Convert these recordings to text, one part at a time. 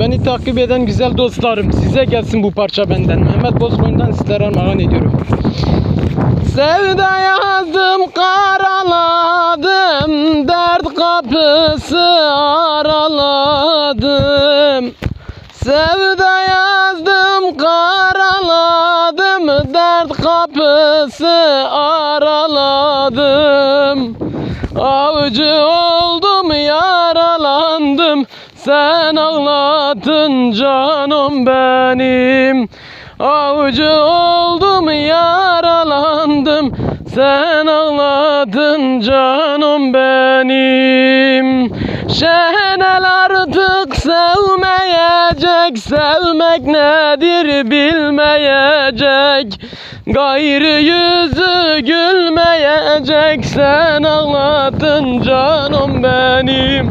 Beni takip eden güzel dostlarım size gelsin bu parça benden. Mehmet Bozkoyun'dan sizlere armağan ediyorum. Sevda yazdım karaladım Dert kapısı araladım Sevda yazdım karaladım Dert kapısı araladım Avcı oldum yaralandım Sen ağlatın canım benim. Avcı oldum yaralandım. Sen ağladın canım benim. Şenel artık sevmeyecek. Sevmek nedir bilmeyecek. Gayrı yüzü gülmeyecek. Sen ağladın canım benim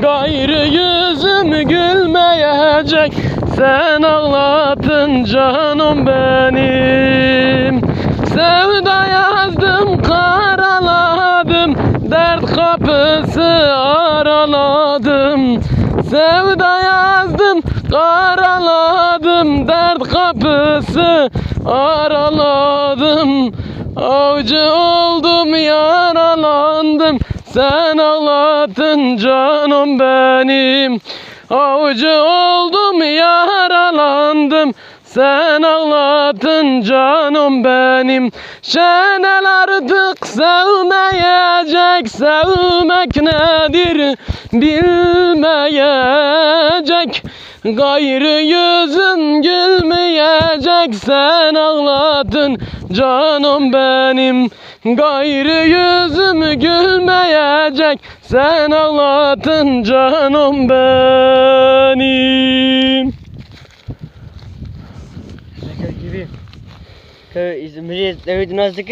Gayrı yüzüm gülmeyecek. Sen ağladın canım benim. Sevda yazdım karaladım. Dert kapısı araladım. Sevda yazdım karaladım. Dert kapısı araladım. Avcı oldum yaralandım Sen ağladın canım benim. Avcı oldum yaralandım. Sen ağladın canım benim. Şenel artık sevmeyecek Sevmek nedir bilmeyecek. Gayrı yüzün gülmeyecek Sen ağladın canım benim Gayrı yüzüm gülmeyecek Sen ağladın canım benim. Köy Nazlık